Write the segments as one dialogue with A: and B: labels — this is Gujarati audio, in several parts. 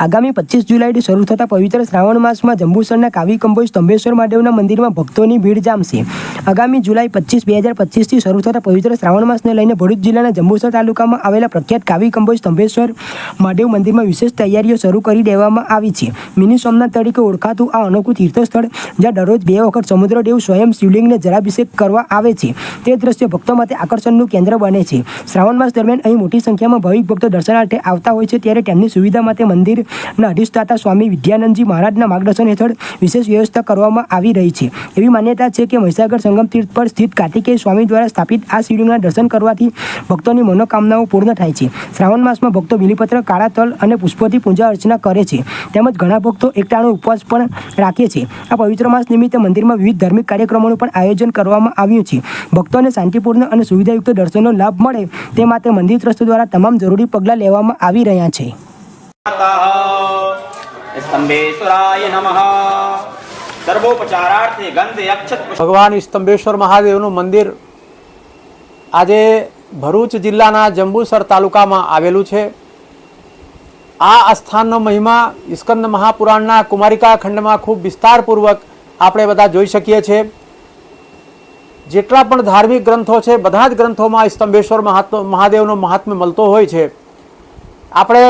A: આગામી પચીસ જુલાઈથી શરૂ થતા પવિત્ર શ્રાવણ માસમાં જંબુસરના કાવી કંબોઈ તંબેશ્વર મહાદેવના મંદિરમાં ભક્તોની ભીડ જામશે. આગામી જુલાઈ પચીસ, બે હજાર પચીસથી શરૂ થતા પવિત્ર શ્રાવણ માસને લઈને ભરૂચ જિલ્લાના જંબુસર તાલુકામાં આવેલા પ્રખ્યાત કાવી કંભોજ તંબેશ્વર મહાદેવ મંદિરમાં વિશેષ તૈયારીઓ શરૂ કરી દેવામાં આવી છે. મિની સોમનાથ તરીકે ઓળખાતું આ અનોખું તીર્થસ્થળ, જ્યાં દરરોજ બે વખત સમુદ્રદેવ સ્વયં શિવલિંગને જલાભિષેક કરવા આવે છે. તે દ્રશ્ય ભક્તો માટે આકર્ષણનું કેન્દ્ર બને છે. શ્રાવણ માસ દરમિયાન અહીં મોટી સંખ્યામાં ભાવિક ભક્તો દર્શનાર્થે આવતા હોય છે, ત્યારે તેમની સુવિધા માટે મંદિરના અધિષ્ઠાતા સ્વામી વિદ્યાનંદજી મહારાજના માર્ગદર્શન હેઠળ વિશેષ વ્યવસ્થા કરવામાં આવી રહી છે. એવી માન્યતા છે કે મહીસાગર સંગમ તીર્થ પર સ્થિત કાર્તિકેય સ્વામી દ્વારા સ્થાપિત આ શિવલિંગના દર્શન કરવાથી ભક્તોની મનોકામનાઓ પૂર્ણ થાય છે. શ્રાવણ માસમાં ભક્તો બિલીપત્ર, કાળા તલ અને પુષ્પોથી પૂજા અર્ચના કરે છે. તેમજ ઘણા ભક્તો એકટાણો ઉપવાસ પણ રાખે છે. આ પવિત્ર માસ નિમિત્તે મંદિરમાં વિવિધ ધાર્મિક કાર્યક્રમોનું પણ આયોજન કરવામાં આવ્યું છે. ભક્તોને શાંતિપૂર્ણ અને સુવિધાયુક્ત દર્શનનો લાભ મળે તે માટે મંદિર ટ્રસ્ટ દ્વારા તમામ જરૂરી પગલાં લેવામાં આવી રહ્યા છે.
B: સ્તંભેશ્વરાય નમઃ સર્વોપચારાર્થે ગંધ અક્ષત
C: ભગવાન સ્તંભેશ્વર મહાદેવનું મંદિર આજે ભરૂચ જિલ્લાના જંબુસર તાલુકામાં આવેલું છે. આ આસ્થાનનો મહિમા ઇસ્કંદ મહાપુરાણના કુમારિકા ખંડમાં ખૂબ વિસ્તારપૂર્વક આપણે બધા જોઈ શકીએ છીએ. જેટલા પણ ધાર્મિક ગ્રંથો છે, બધા જ ગ્રંથોમાં સ્તંભેશ્વર મહાદેવનો મહાત્મ્ય મળતો હોય છે. આપણે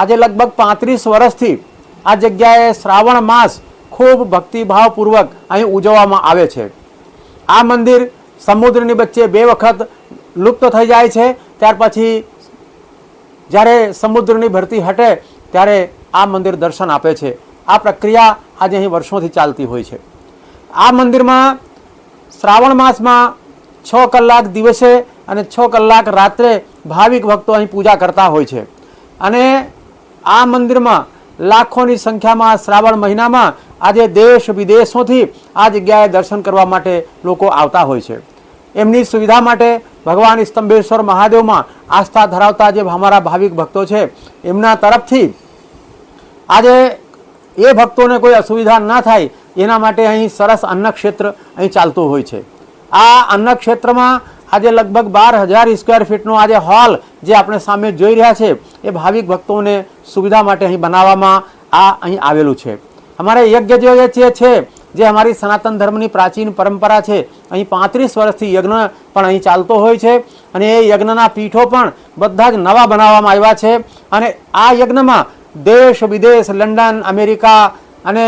C: આજે લગભગ પાંત્રીસ વર્ષથી આ જગ્યાએ શ્રાવણ માસ ખૂબ ભક્તિભાવપૂર્વક અહીં ઉજવવામાં આવે છે. આ મંદિર સમુદ્રની વચ્ચે બે વખત લુપ્ત થઈ જાય છે. ત્યાર પછી જ્યારે સમુદ્રની ભરતી હટે ત્યારે આ મંદિર દર્શન આપે છે. આ પ્રક્રિયા આજે અહીં વર્ષોથી ચાલતી હોય છે. આ મંદિરમાં શ્રાવણ માસમાં છ કલાક દિવસે અને છ કલાક રાત્રે ભાવિક ભક્તો અહીં પૂજા કરતા હોય છે. અને આ મંદિરમાં લાખોની સંખ્યામાં શ્રાવણ મહિનામાં આજે દેશ વિદેશોથી આ જગ્યાએ દર્શન કરવા માટે લોકો આવતા હોય છે. એમની સુવિધા માટે ભગવાન સ્તંભેશ્વર મહાદેવમાં આસ્થા ધરાવતા જે અમારા ભાવિક ભક્તો છે, એમના તરફથી આજે એ ભક્તોને કોઈ અસુવિધા ના થાય, એના માટે અહીં સરસ અન્નક્ષેત્ર અહીં ચાલતું હોય છે. આ અન્નક્ષેત્રમાં આજે લગભગ બાર હજાર સ્ક્વેર ફીટનો આજે હોલ જે આપણે સામે જોઈ રહ્યા છે, એ ભાવિક ભક્તોને સુવિધા માટે અહીં બનાવવામાં આ અહીં આવેલું છે. અમારે યજ્ઞ જે છે, જે અમારી સનાતન ધર્મની પ્રાચીન પરંપરા છે, અહીં પાંત્રીસ વર્ષથી યજ્ઞ પણ અહીં ચાલતો હોય છે અને એ યજ્ઞના પીઠો પણ બધા જ નવા બનાવવામાં આવ્યા છે અને આ યજ્ઞમાં દેશ વિદેશ, લંડન, અમેરિકા અને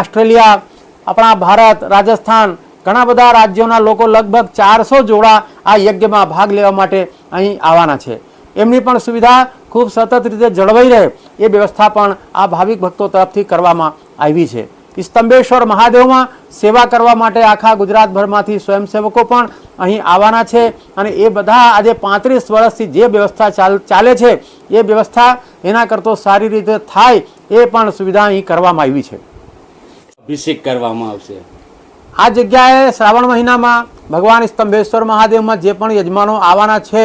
C: ઓસ્ટ્રેલિયા, આપણા ભારત, રાજસ્થાન ઘણા બધા રાજ્યોના લોકો લગભગ ચારસો જોડા આ યજ્ઞમાં ભાગ લેવા માટે અહીં આવવાના છે. એમની પણ સુવિધા ખૂબ સતત રીતે જળવાઈ રહે એ વ્યવસ્થા પણ આ ભાવિક ભક્તો તરફથી કરવામાં આવી છે. સ્તંભેશ્વર મહાદેવમાં સેવા કરવા માટે આખા ગુજરાતભરમાંથી સ્વયંસેવકો પણ અહીં આવવાના છે અને એ બધા આજે પાંત્રીસ વર્ષથી જે વ્યવસ્થા ચાલ છે એ વ્યવસ્થા એના કરતો સારી રીતે થાય એ પણ સુવિધા અહીં કરવામાં આવી છે.
D: અભિષેક કરવામાં આવશે.
C: આ જગ્યાએ શ્રાવણ મહિનામાં ભગવાન સ્તંભેશ્વર મહાદેવમાં જે પણ યજમાનો આવવાના છે,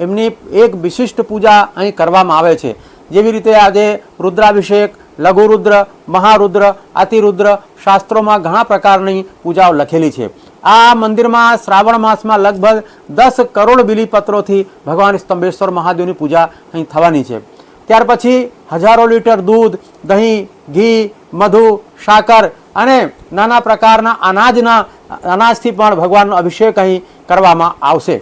C: એમની એક વિશિષ્ટ પૂજા અહીં કરવામાં આવે છે. જેવી રીતે આજે રુદ્રાભિષેક, લઘુરુદ્ર, મહારુદ્ર, અતિરુદ્ર શાસ્ત્રોમાં ઘણા પ્રકારની પૂજાઓ લખેલી છે. આ મંદિરમાં શ્રાવણ માસમાં લગભગ દસ કરોડ બિલીપત્રોથી ભગવાન સ્તંભેશ્વર મહાદેવની પૂજા અહીં થવાની છે. ત્યાર પછી હજારો લીટર દૂધ, દહીં, ઘી, મધુ, સાકર અને નાના પ્રકારના અનાજના અનાજથી પણ ભગવાનનો અભિષેક અહીં કરવામાં આવશે.